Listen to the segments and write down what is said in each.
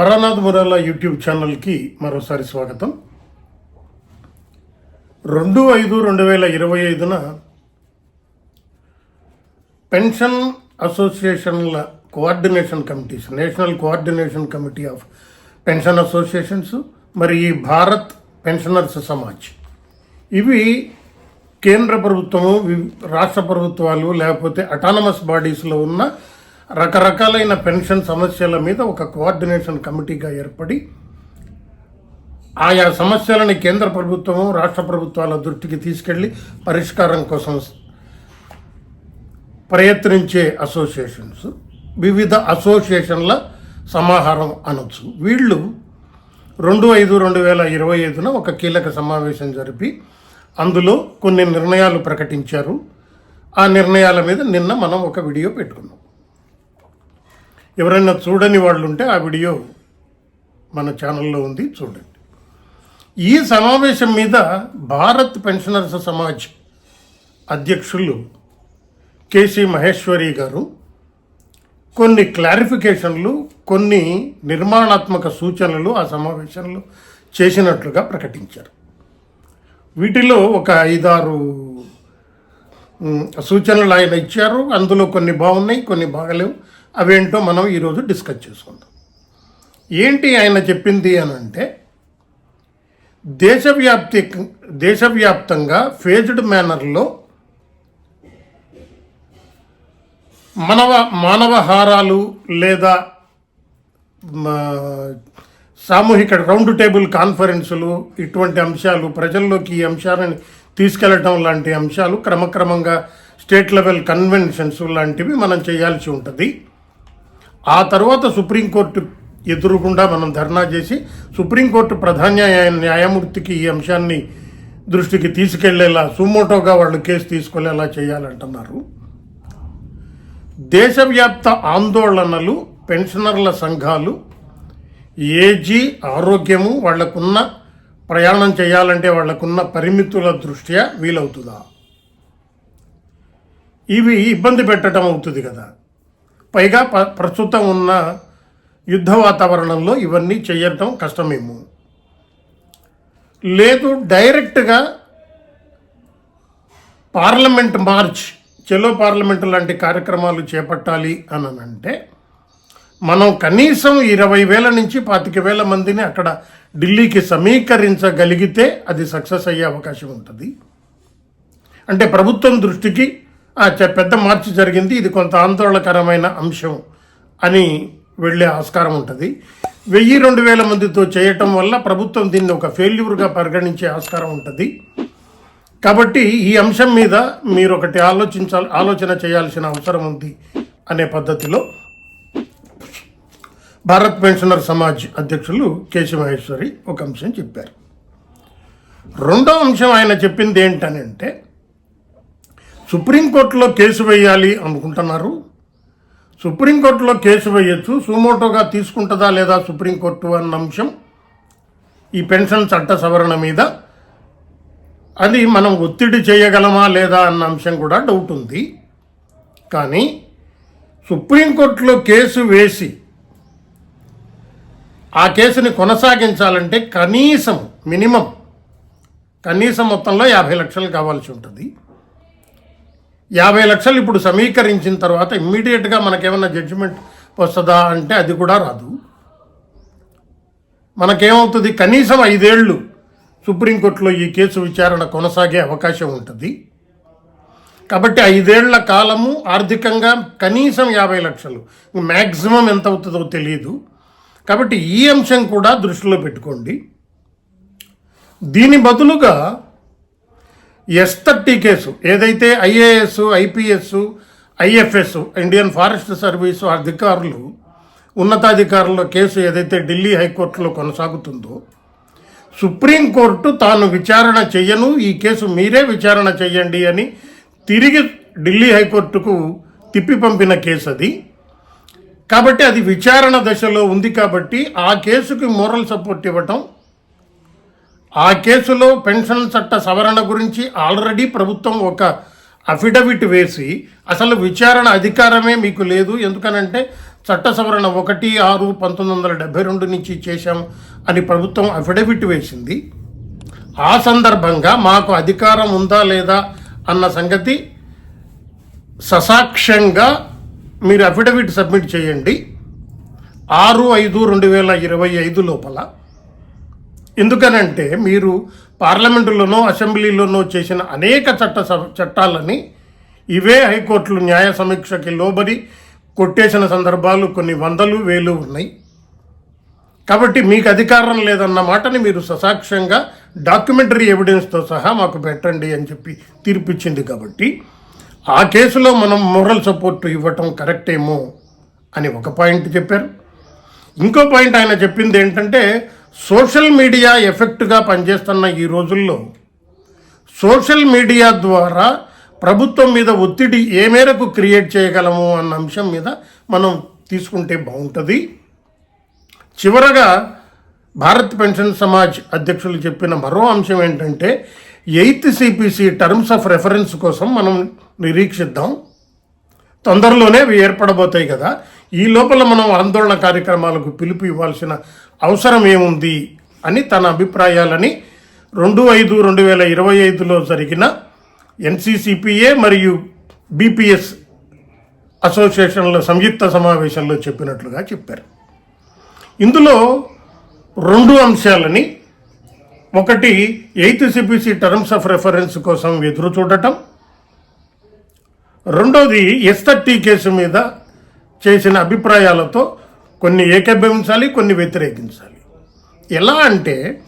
Taranath Murala YouTube ఛానల్కి మరోసారి స్వాగతం. రెండు ఐదు రెండు వేల ఇరవై ఐదున pension అసోసియేషన్ల coordination committees national coordination committee of pension associations మరి ఈ భారత్ పెన్షనర్స్ సమాజ్. ఇవి కేంద్ర ప్రభుత్వము రాష్ట్ర ప్రభుత్వాలు లేకపోతే అటానమస్ బాడీస్లో ఉన్న రకరకాలైన పెన్షన్ సమస్యల మీద ఒక కోఆర్డినేషన్ కమిటీగా ఏర్పడి ఆయా సమస్యలని కేంద్ర ప్రభుత్వము రాష్ట్ర ప్రభుత్వాల దృష్టికి తీసుకెళ్ళి పరిష్కారం కోసం ప్రయత్నించే అసోసియేషన్స్ వివిధ అసోసియేషన్ల సమాహారం అనొచ్చు. వీళ్ళు రెండు ఐదు రెండు వేల ఇరవై ఐదున ఒక కీలక సమావేశం జరిపి అందులో కొన్ని నిర్ణయాలు ప్రకటించారు. ఆ నిర్ణయాల మీద నిన్న మనం ఒక వీడియో పెట్టుకున్నాం. ఎవరైనా చూడని వాళ్ళు ఉంటే ఆ వీడియో మన ఛానల్లో ఉంది చూడండి. ఈ సమావేశం మీద భారత్ పెన్షనర్స్ సమాజ్ అధ్యక్షులు కేసీ మహేశ్వరి గారు కొన్ని క్లారిఫికేషన్లు కొన్ని నిర్మాణాత్మక సూచనలు ఆ సమావేశంలో చేసినట్లుగా ప్రకటించారు. వీటిలో ఒక ఐదారు సూచనలు ఆయన ఇచ్చారు. అందులో కొన్ని బాగున్నాయి కొన్ని బాగలేవు. అవేంటో మనం ఈరోజు డిస్కస్ చేసుకుందాం. ఏంటి ఆయన చెప్పింది అని అంటే దేశవ్యాప్తి దేశవ్యాప్తంగా ఫేజ్డ్ మేనర్లో మనవ మానవహారాలు లేదా సామూహిక రౌండ్ టేబుల్ కాన్ఫరెన్సులు ఇటువంటి అంశాలు ప్రజల్లోకి ఈ అంశాలను తీసుకెళ్ళటం లాంటి అంశాలు క్రమక్రమంగా స్టేట్ లెవెల్ కన్వెన్షన్స్ లాంటివి మనం చేయాల్సి ఉంటుంది. ఆ తర్వాత సుప్రీంకోర్టు ఎదురుగుండా మనం ధర్నా చేసి సుప్రీంకోర్టు ప్రధాన న్యాయమూర్తికి ఈ అంశాన్ని దృష్టికి తీసుకెళ్ళేలా సుమోటోగా వాళ్ళు కేసు తీసుకెళ్ళేలా చేయాలంటున్నారు. దేశవ్యాప్త ఆందోళనలు పెన్షనర్ల సంఘాలు ఏజీ ఆరోగ్యము వాళ్ళకున్న ప్రయాణం చేయాలంటే వాళ్ళకున్న పరిమితుల దృష్ట్యా వీలవుతుందా? ఇవి ఇబ్బంది పెట్టడం అవుతుంది కదా. పైగా ప- ప్రస్తుతం ఉన్న యుద్ధ వాతావరణంలో ఇవన్నీ చేయటం కష్టమేమో. లేదు డైరెక్ట్గా పార్లమెంట్ మార్చ్ చెలో పార్లమెంట్ లాంటి కార్యక్రమాలు చేపట్టాలి అని అంటే మనం కనీసం ఇరవై వేల నుంచి పాతిక వేల మందిని అక్కడ ఢిల్లీకి సమీకరించగలిగితే అది సక్సెస్ అయ్యే అవకాశం ఉంటుంది. అంటే ప్రభుత్వం దృష్టికి పెద్ద మార్పు జరిగింది. ఇది కొంత ఆందోళనకరమైన అంశం అని వెళ్ళే ఆస్కారం ఉంటుంది. వెయ్యి రెండు వేల మందితో చేయటం వల్ల ప్రభుత్వం దీన్ని ఒక ఫెయిల్యూర్గా పరిగణించే ఆస్కారం ఉంటుంది. కాబట్టి ఈ అంశం మీద మీరు ఒకటి ఆలోచించాలి ఆలోచన చేయాల్సిన అవసరం ఉంది అనే పద్ధతిలో భారత్ పెన్షనర్ సమాజ్ అధ్యక్షులు కేశవ మహేశ్వరి ఒక అంశం చెప్పారు. రెండో అంశం ఆయన చెప్పింది ఏంటనంటే సుప్రీంకోర్టులో కేసు వేయాలి అనుకుంటున్నారు. సుప్రీంకోర్టులో కేసు వేయచ్చు. సుమోటోగా తీసుకుంటుందా లేదా సుప్రీంకోర్టు అన్న అంశం ఈ పెన్షన్ చట్ట సవరణ మీద. అది మనం ఒత్తిడి చేయగలమా లేదా అన్న అంశం కూడా డౌట్ ఉంది. కానీ సుప్రీంకోర్టులో కేసు వేసి ఆ కేసుని కొనసాగించాలంటే కనీసం మినిమం కనీసం మొత్తంలో యాభై లక్షలు కావాల్సి ఉంటుంది. యాభై లక్షలు ఇప్పుడు సమీకరించిన తర్వాత ఇమ్మీడియట్గా మనకేమన్నా జడ్జిమెంట్ వస్తుందా అంటే అది కూడా రాదు. మనకేమవుతుంది? కనీసం ఐదేళ్ళు సుప్రీంకోర్టులో ఈ కేసు విచారణ కొనసాగే అవకాశం ఉంటుంది. కాబట్టి ఐదేళ్ళ కాలము ఆర్థికంగా కనీసం యాభై లక్షలు. మ్యాక్సిమం ఎంత అవుతుందో తెలియదు కాబట్టి ఈ అంశం కూడా దృష్టిలో పెట్టుకోండి. దీని బదులుగా ఎస్ థర్టీ కేసు ఏదైతే IAS IPS IFS Indian forest service అధికారులు ఉన్నతాధికారుల కేసు ఏదైతే ఢిల్లీ హైకోర్టులో కొనసాగుతుందో సుప్రీంకోర్టు తాను విచారణ చెయ్యను ఈ కేసు మీరే విచారణ చెయ్యండి అని తిరిగి ఢిల్లీ హైకోర్టుకు తిప్పి పంపిన కేసు అది కాబట్టి అది విచారణ దశలో ఉంది కాబట్టి ఆ కేసుకి మోరల్ సపోర్ట్ ఇవ్వటం ఆ కేసులో పెన్షన్ చట్ట సవరణ గురించి ఆల్రెడీ ప్రభుత్వం ఒక అఫిడవిట్ వేసి అసలు విచారణ అధికారమే మీకు లేదు. ఎందుకనంటే చట్ట సవరణ ఒకటి ఆరు పంతొమ్మిది వందల డెబ్బై రెండు నుంచి చేశాం అని ప్రభుత్వం అఫిడవిట్ వేసింది. ఆ సందర్భంగా మాకు అధికారం ఉందా లేదా అన్న సంగతి ససాక్ష్యంగా మీరు అఫిడవిట్ సబ్మిట్ చేయండి. ఆరు ఐదు రెండు వేల ఇరవై ఐదు లోపల ఎందుకనంటే మీరు పార్లమెంటులోనో అసెంబ్లీలోనో చేసిన అనేక చట్ట చట్టాలని ఇవే హైకోర్టులు న్యాయ సమీక్షకి లోబడి కొట్టేసిన సందర్భాలు కొన్ని వందలు వేలు ఉన్నాయి. కాబట్టి మీకు అధికారం లేదన్న మాటని మీరు ససాక్ష్యంగా డాక్యుమెంటరీ ఎవిడెన్స్తో సహా మాకు పెట్టండి అని చెప్పి తీర్పిచ్చింది కాబట్టి ఆ కేసులో మనం మోరల్ సపోర్ట్ ఇవ్వటం కరెక్టేమో అని ఒక పాయింట్ చెప్పారు. ఇంకో పాయింట్ ఆయన చెప్పింది ఏంటంటే సోషల్ మీడియా ఎఫెక్ట్గా పనిచేస్తున్న ఈ రోజుల్లో సోషల్ మీడియా ద్వారా ప్రభుత్వం మీద ఒత్తిడి ఏ మేరకు క్రియేట్ చేయగలము అన్న అంశం మీద మనం తీసుకుంటే బాగుంటుంది. చివరగా భారత్ పెన్షన్ సమాజ్ అధ్యక్షులు చెప్పిన మరో అంశం ఏంటంటే eighth CPC terms of reference కోసం మనం నిరీక్షిద్దాం. తొందరలోనే అవి ఏర్పడబోతాయి కదా. ఈ లోపల మనం ఆందోళన కార్యక్రమాలకు పిలుపు ఇవ్వాల్సిన అవసరం ఏముంది అని తన అభిప్రాయాలని రెండు ఐదు రెండు వేల ఇరవై ఐదులో జరిగిన ఎన్సీసీపీఏ మరియు బీపీఎస్ అసోసియేషన్ల సంయుక్త సమావేశంలో చెప్పినట్లుగా చెప్పారు. ఇందులో రెండు అంశాలని ఒకటి eighth CPC terms of reference కోసం ఎదురు చూడటం రెండోది ఎస్ థర్టీ కేసు మీద చేసిన అభిప్రాయాలతో కొన్ని ఏకీభవించాలి కొన్ని వ్యతిరేకించాలి. ఎలా అంటే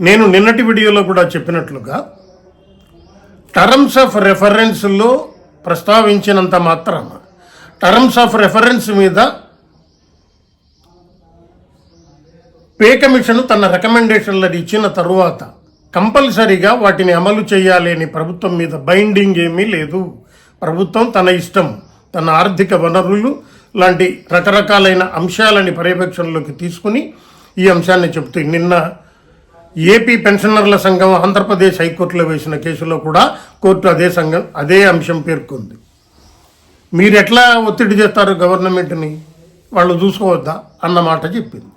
నేను నిన్నటి వీడియోలో కూడా చెప్పినట్లుగా టర్మ్స్ ఆఫ్ రెఫరెన్స్లో ప్రస్తావించినంత మాత్రం టర్మ్స్ ఆఫ్ రెఫరెన్స్ మీద పే కమిషన్ తన రికమెండేషన్లను ఇచ్చిన తరువాత కంపల్సరీగా వాటిని అమలు చేయాలి అని ప్రభుత్వం మీద బైండింగ్ ఏమీ లేదు. ప్రభుత్వం తన ఇష్టం. తన ఆర్థిక వనరులు లాంటి రకరకాలైన అంశాలని పర్యవేక్షణలోకి తీసుకుని ఈ అంశాన్ని చెబుతూ నిన్న ఏపీ పెన్షనర్ల సంఘం ఆంధ్రప్రదేశ్ హైకోర్టులో వేసిన కేసులో కూడా కోర్టు అదే సంఘం అదే అంశం పేర్కొంది. మీరు ఎట్లా ఒత్తిడి చేస్తారు గవర్నమెంట్ని? వాళ్ళు చూసుకోవద్దా? అన్న మాట చెప్పింది.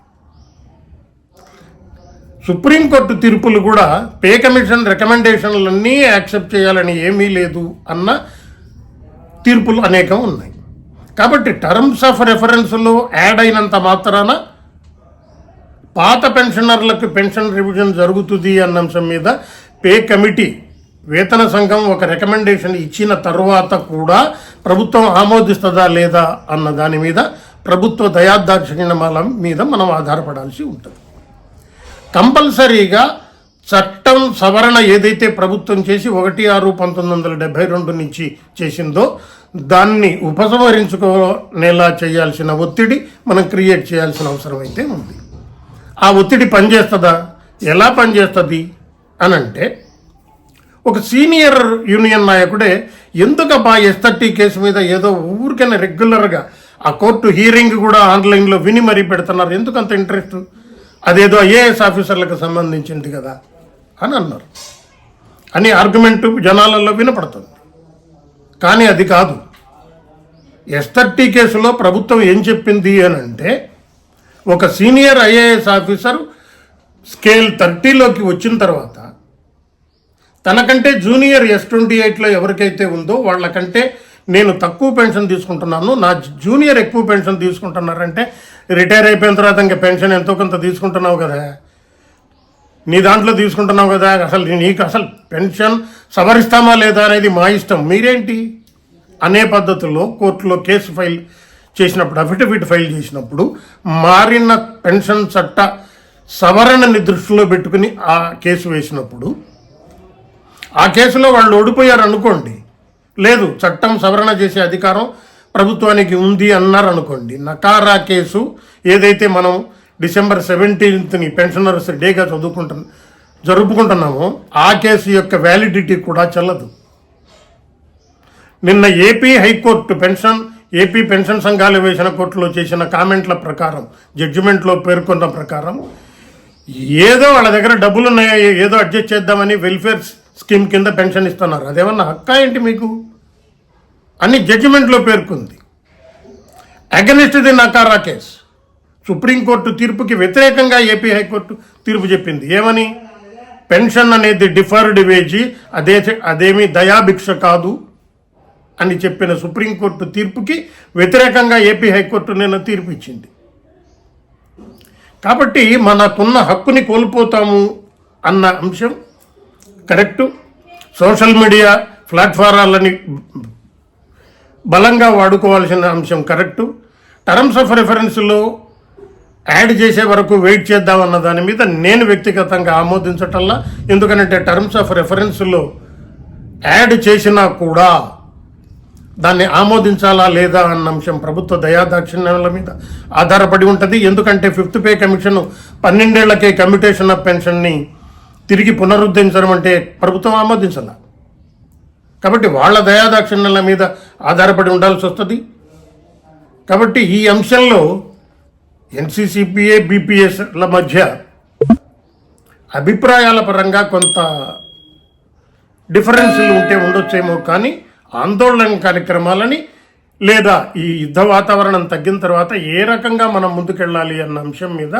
సుప్రీంకోర్టు తీర్పులు కూడా పే కమిషన్ రికమెండేషన్లన్నీ యాక్సెప్ట్ చేయాలని ఏమీ లేదు అన్న తీర్పులు అనేకం ఉన్నాయి. కాబట్టి టర్మ్స్ ఆఫ్ రెఫరెన్స్లో యాడ్ అయినంత మాత్రాన పాత పెన్షనర్లకు పెన్షన్ రివిజన్ జరుగుతుంది అన్న అంశం మీద పే కమిటీ వేతన సంఘం ఒక రికమెండేషన్ ఇచ్చిన తర్వాత కూడా ప్రభుత్వం ఆమోదిస్తుందా లేదా అన్న దాని మీద ప్రభుత్వ దయాదాక్షిణ్యమాల మీద మనం ఆధారపడాల్సి ఉంటుంది. కంపల్సరీగా చట్టం సవరణ ఏదైతే ప్రభుత్వం చేసి ఒకటి ఆరు పంతొమ్మిది వందల డెబ్బై రెండు నుంచి చేసిందో దాన్ని ఉపసంహరించుకునేలా చేయాల్సిన ఒత్తిడి మనం క్రియేట్ చేయాల్సిన అవసరం అయితే ఉంది. ఆ ఒత్తిడి పనిచేస్తుందా? ఎలా పనిచేస్తుంది? అని అంటే ఒక సీనియర్ యూనియన్ నాయకుడే ఎందుకబ్బా ఎస్ఆర్టీ కేసు మీద ఏదో ఊరికైనా రెగ్యులర్గా ఆ కోర్టు హీరింగ్ కూడా ఆన్లైన్లో విని మరీ పెడుతున్నారు? ఎందుకంత ఇంట్రెస్ట్? అదేదో ఐఏఎస్ ఆఫీసర్లకు సంబంధించింది కదా. అని అన్నారు. అని ఆర్గ్యుమెంట్ జనాలలో వినపడుతుంది. కానీ అది కాదు. ఎస్ఆర్టీ కేసులో ప్రభుత్వం ఏం చెప్పింది అని అంటే ఒక సీనియర్ ఐఏఎస్ ఆఫీసర్ స్కేల్ థర్టీలోకి వచ్చిన తర్వాత తనకంటే జూనియర్ ఎస్ ట్వంటీ ఎయిట్లో ఎవరికైతే ఉందో వాళ్ళకంటే నేను తక్కువ పెన్షన్ తీసుకుంటున్నాను. నా జూనియర్ ఎక్కువ పెన్షన్ తీసుకుంటున్నారంటే రిటైర్ అయిపోయిన తర్వాత ఇంకా పెన్షన్ ఎంతో కొంత తీసుకుంటున్నావు కదా. నీ దాంట్లో తీసుకుంటున్నావు కదా అసలు నీకు అసలు పెన్షన్ సవరిస్తామా లేదా అనేది మా ఇష్టం. మీరేంటి? అనే పద్ధతుల్లో కోర్టులో కేసు ఫైల్ చేసినప్పుడు అఫిడవిట్ ఫైల్ చేసినప్పుడు మారిన పెన్షన్ చట్ట సవరణని దృష్టిలో పెట్టుకుని ఆ కేసు వేసినప్పుడు ఆ కేసులో వాళ్ళు ఓడిపోయారు అనుకోండి. లేదు చట్టం సవరణ చేసే అధికారం ప్రభుత్వానికి ఉంది అన్నారు అనుకోండి. నకారా కేసు ఏదైతే మనం డిసెంబర్ సెవెంటీన్త్ని పెన్షనర్స్ డేగా చదువుకుంటున్న జరుపుకుంటున్నాము. ఆ కేసు యొక్క వ్యాలిడిటీ కూడా చెల్లదు. నిన్న AP high court pension AP pension సంఘాలు వేసిన కోర్టులో చేసిన కామెంట్ల ప్రకారం జడ్జిమెంట్లో పేర్కొన్న ప్రకారం ఏదో వాళ్ళ దగ్గర డబ్బులు ఉన్నాయో ఏదో అడ్జస్ట్ చేద్దామని వెల్ఫేర్ స్కీమ్ కింద పెన్షన్ ఇస్తున్నారు. అదేమన్నా హక్కా ఏంటి మీకు? అని జడ్జిమెంట్లో పేర్కొంది. Against the Nakara case. Supreme court తీర్పుకి వ్యతిరేకంగా ఏపీ హైకోర్టు తీర్పు చెప్పింది. ఏమని? పెన్షన్ అనేది డిఫర్డ్ వేజీ అదే అదేమి దయాభిక్ష కాదు అని చెప్పిన సుప్రీంకోర్టు తీర్పుకి వ్యతిరేకంగా ఏపీ హైకోర్టు నిన్న తీర్పు ఇచ్చింది. కాబట్టి మనకున్న హక్కుని కోల్పోతాము అన్న అంశం కరెక్టు. సోషల్ మీడియా ప్లాట్ఫారాలని బలంగా వాడుకోవాల్సిన అంశం కరెక్టు. టర్మ్స్ ఆఫ్ రెఫరెన్స్లో యాడ్ చేసే వరకు వెయిట్ చేద్దామన్న దాని మీద నేను వ్యక్తిగతంగా ఆమోదించటల్లా ఎందుకంటే టర్మ్స్ ఆఫ్ రెఫరెన్స్లో యాడ్ చేసినా కూడా దాన్ని ఆమోదించాలా లేదా అన్న అంశం ప్రభుత్వ దయాదాక్షిణ్యాల మీద ఆధారపడి ఉంటుంది. ఎందుకంటే ఫిఫ్త్ పే కమిషన్ పన్నెండేళ్ళకే కమ్యూటేషన్ ఆఫ్ పెన్షన్ని తిరిగి పునరుద్ధరించడం అంటే ప్రభుత్వం ఆమోదించాల కాబట్టి వాళ్ళ దయాదాక్షిణ్యాల మీద ఆధారపడి ఉండాల్సి వస్తుంది. కాబట్టి ఈ అంశంలో ఎన్సీసీపీఏ బీపీఎస్ల మధ్య అభిప్రాయాల పరంగా కొంత డిఫరెన్స్లు ఉంటే ఉండొచ్చేమో కానీ ఆందోళన కార్యక్రమాలని లేదా ఈ యుద్ధ వాతావరణం తగ్గిన తర్వాత ఏ రకంగా మనం ముందుకెళ్ళాలి అన్న అంశం మీద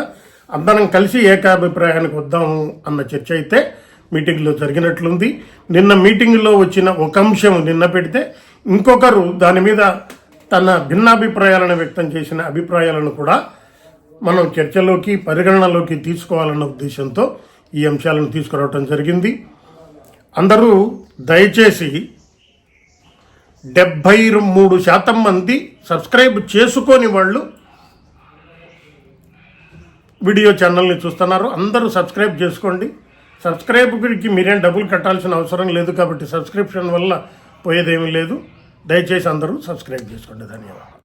అందరం కలిసి ఏకాభిప్రాయానికి వద్దాము అన్న చర్చ అయితే మీటింగ్లో జరిగినట్లుంది. నిన్న మీటింగ్లో వచ్చిన ఒక అంశం నిన్న పెడితే ఇంకొకరు దాని మీద తన భిన్నాభిప్రాయాలను వ్యక్తం చేసిన అభిప్రాయాలను కూడా మనం చర్చలోకి పరిగణనలోకి తీసుకోవాలన్న ఉద్దేశంతో ఈ అంశాలను తీసుకురావటం జరిగింది. అందరూ దయచేసి డెబ్భై మూడు శాతం మంది సబ్స్క్రైబ్ చేసుకొని వాళ్ళు వీడియో ఛానల్ని చూస్తున్నారు. అందరూ సబ్స్క్రైబ్ చేసుకోండి. సబ్స్క్రైబ్కి మీరేం డబ్బులు కట్టాల్సిన అవసరం లేదు కాబట్టి సబ్స్క్రిప్షన్ వల్ల పోయేదేమీ లేదు. దయచేసి అందరూ సబ్స్క్రైబ్ చేసుకోండి. ధన్యవాదాలు.